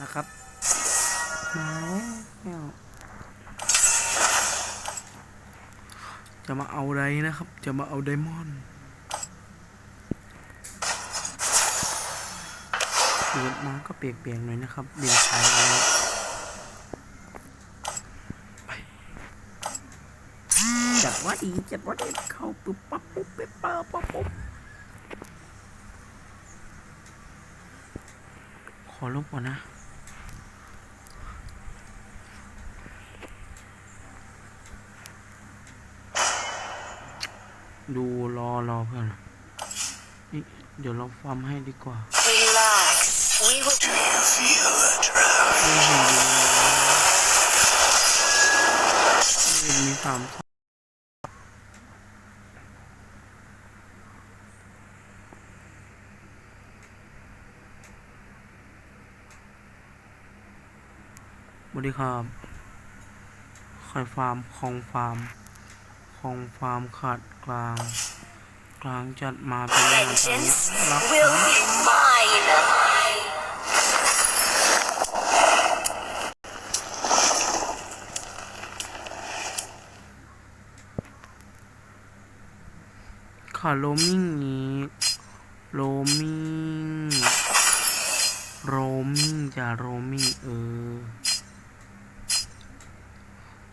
นะครับ มาแล้วจะมาเอาอะไรนะครับ จะมาเอาไดมอนด์เดินมาก็เปียกๆหน่อยนะครับบินไปแล้วไปจัดว่าดีจัดว่าดีเข้าปุ๊บปั๊บปุ๊บปิ๊บปั๊บปั๊บปุ๊บขอลบก่อนนะ ดูรอรอเพื่อนนี่เดี๋ยวเราฟาร์มให้ดีกว่า Relax. We will. ไม่เห็นดีเลยมีสามสวัสดีครับคอยฟาร์มคองฟาร์ม คองฟาร์มขาดกลาง กลางจัดมาเป็นงานตอนนี้ Vengeance รัก will be mine. ขาโรมมิ่งอีกโรมมิ่งโรมมิ่งจะโรมมิ่งเออ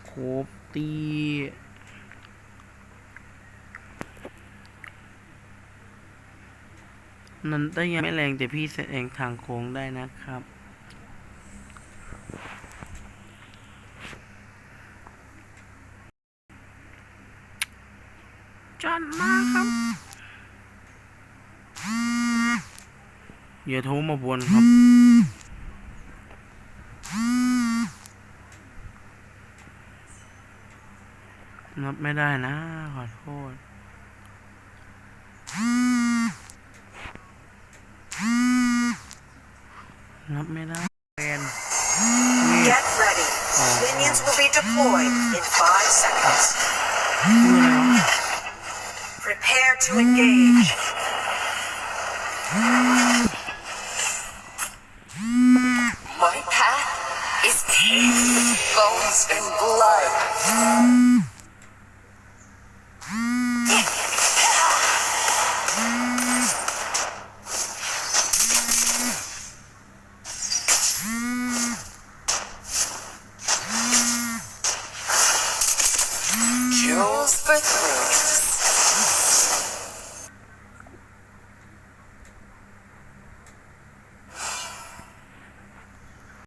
โครบตี นันก็ยังไม่แรงแต่พี่แสดงทางโค้งได้นะครับ จัดมาครับ อย่าโทรมาบวนครับนับไม่ได้นะ ขอโทษ นับไม่ได้แฟน Get ready. Minions will be deployed in five seconds. ชื่ออะไรวะ Prepare to engage. My path is paved with bones and blood. Господь.